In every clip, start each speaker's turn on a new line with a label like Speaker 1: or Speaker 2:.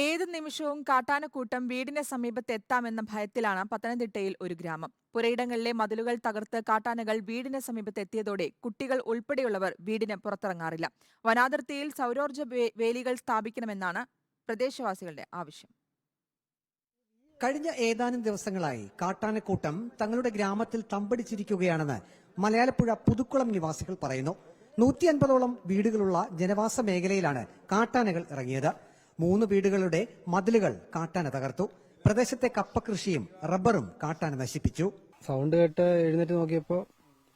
Speaker 1: ഏത് നിമിഷവും കാട്ടാനക്കൂട്ടം വീടിന് സമീപത്ത് എത്താമെന്ന ഭയത്തിലാണ് പത്തനംതിട്ടയിൽ ഒരു ഗ്രാമം. പുരയിടങ്ങളിലെ മതിലുകൾ തകർത്ത് കാട്ടാനകൾ വീടിന് സമീപത്ത് എത്തിയതോടെ കുട്ടികൾ ഉൾപ്പെടെയുള്ളവർ വീടിന് പുറത്തിറങ്ങാറില്ല. വനാതിർത്തിയിൽ സൗരോർജ വേലികൾ സ്ഥാപിക്കണമെന്നാണ് പ്രദേശവാസികളുടെ ആവശ്യം.
Speaker 2: കഴിഞ്ഞ ഏതാനും ദിവസങ്ങളായി കാട്ടാനക്കൂട്ടം തങ്ങളുടെ ഗ്രാമത്തിൽ തമ്പടിച്ചിരിക്കുകയാണെന്ന് മലയാലപ്പുഴ പുതുക്കുളം നിവാസികൾ പറയുന്നു. നൂറ്റി അൻപതോളം വീടുകളുള്ള ജനവാസ മേഖലയിലാണ് കാട്ടാനകൾ ഇറങ്ങിയത്. മൂന്ന് വീടുകളുടെ മതിലുകൾ കാട്ടാന തകർത്തു. പ്രദേശത്തെ കപ്പ കൃഷിയും റബ്ബറും കാട്ടാന നശിപ്പിച്ചു.
Speaker 3: സൗണ്ട് കേട്ട് എഴുന്നേറ്റ് നോക്കിയപ്പോ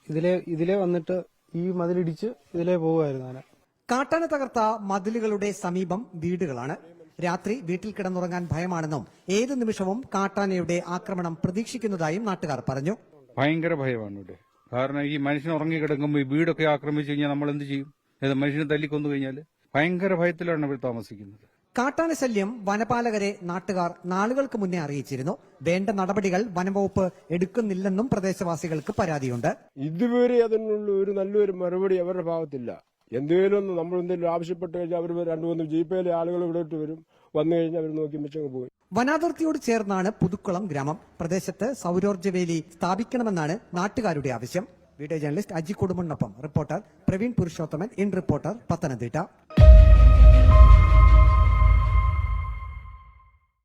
Speaker 3: ഇതിലെ ഇതിലെ വന്നിട്ട് ഈ മതിലിടിച്ച് ഇതിലെ പോവുമായിരുന്നു ആന
Speaker 2: കാട്ടാന തകർത്ത മതിലുകളുടെ സമീപം വീടുകളാണ്. രാത്രി വീട്ടിൽ കിടന്നുറങ്ങാൻ ഭയമാണെന്നും ഏത് നിമിഷവും കാട്ടാനയുടെ ആക്രമണം പ്രതീക്ഷിക്കുന്നതായും നാട്ടുകാർ പറഞ്ഞു.
Speaker 4: ഭയങ്കര ഭയമാണ് ഇവിടെ. കാരണം ഈ മനുഷ്യൻ ഉറങ്ങി കിടക്കുമ്പോൾ ഈ വീടൊക്കെ ആക്രമിച്ചു കഴിഞ്ഞാൽ നമ്മൾ എന്ത് ചെയ്യും? ഏത് മനുഷ്യനെ തല്ലിക്കൊന്നു കഴിഞ്ഞാൽ ഭയങ്കര ഭയത്തിലാണ് ഇവിടെ താമസിക്കുന്നത്.
Speaker 2: കാട്ടാന ശല്യം വനപാലകരെ നാട്ടുകാർ നാളുകൾക്ക് മുന്നേ അറിയിച്ചിരുന്നു. വേണ്ട നടപടികൾ വനംവകുപ്പ് എടുക്കുന്നില്ലെന്നും പ്രദേശവാസികൾക്ക് പരാതിയുണ്ട്.
Speaker 5: ഇതുവരെ അതിനുള്ള ഒരു നല്ലൊരു മറുപടി അവരുടെ ഭാഗത്തില്ല. എന്തെങ്കിലും ഒന്ന് നമ്മൾ എന്തെങ്കിലും ആവശ്യപ്പെട്ട് കഴിഞ്ഞാൽ അവർ രണ്ടു മൂന്ന് ജീപ്പയിലെ ആളുകൾ ഇവിടോട്ട് വരും. വന്നു കഴിഞ്ഞാൽ അവർ നോക്കി മിച്ചങ്ങ് പോയി.
Speaker 2: വനാതിർത്തിയോട് ചേർന്നാണ് പുതുക്കുളം ഗ്രാമം. പ്രദേശത്ത് സൗരോർജ വേലി സ്ഥാപിക്കണമെന്നാണ് നാട്ടുകാരുടെ ആവശ്യം. Video journalist Aji കുടുംബനൊപ്പം reporter Praveen Purushothaman in reporter Pathanamthitta.